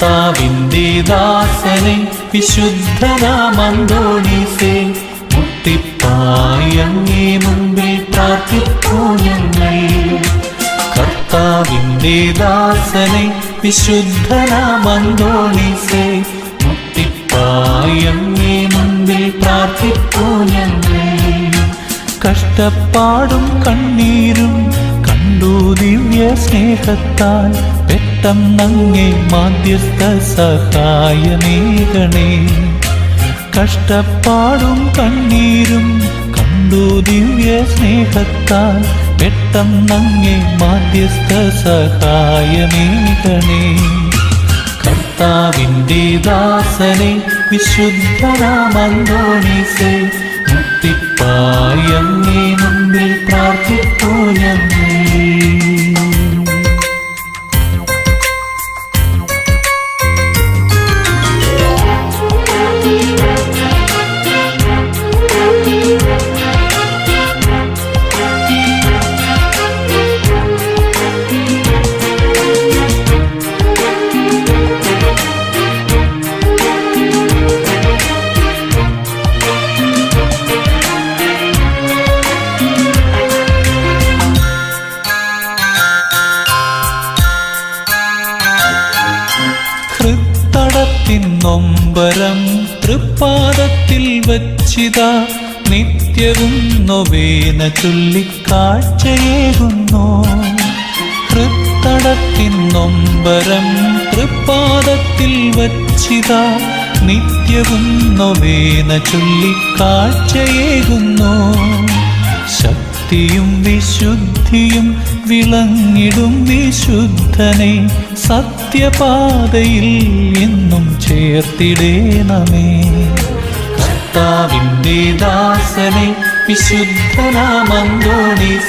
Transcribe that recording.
കർത്താവിന്റെ ദാസനെ വിശുദ്ധനാമന്തോണീസേ മുട്ടിപ്പായങ്ങേ മുമ്പിൽ പ്രാർത്ഥിക്കൂ ഞങ്ങൾ. കർത്താവിന്റെ ദാസനെ വിശുദ്ധനാമന്തോണീസേ മുട്ടിപ്പായങ്ങേ മുമ്പിൽ പ്രാർത്ഥിക്കൂ ഞങ്ങൾ. കഷ്ടപ്പാടും കണ്ണീരും കണ്ടു ദിവ്യ സ്നേഹത്താൽ പെട്ടെന്നങ്ങേ മാധ്യസ്ഥ സഹായമേകണേ കഷ്ടപ്പാടും കണ്ണീരും കണ്ടു ദിവ്യ സ്നേഹത്താൽ പെട്ടം നങ്ങേ മാധ്യസ്ഥ സഹായമേകണേ കർത്താവിന്റെ ദാസനെ വിശുദ്ധനാമന്തോണീസേ മുക്തിപ്പായ മുമ്പിൽ പ്രാർത്ഥിപ്പൂ ഞങ്ങൾ. ഹൃത്തടത്തിൻ നൊമ്പരം തൃപ്പാദത്തിൽ വച്ചിതാ നിത്യവും നൊവേന ചൊല്ലിക്കാഴ്ചയേകുന്നു. ഹൃത്തടത്തിൻ നൊമ്പരം തൃപ്പാദത്തിൽ വച്ചിതാ നിത്യവും നൊവേന ചൊല്ലിക്കാഴ്ചയേകുന്നു. ശക്തിയും വിശുദ്ധിയും വിളങ്ങിടും വിശുദ്ധനെ. സത്യപാതയിൽ എന്നും ചേർത്തിടേണമേ. കർത്താവിന്റെ ദാസനെ വിശുദ്ധനാമന്തോണീസേ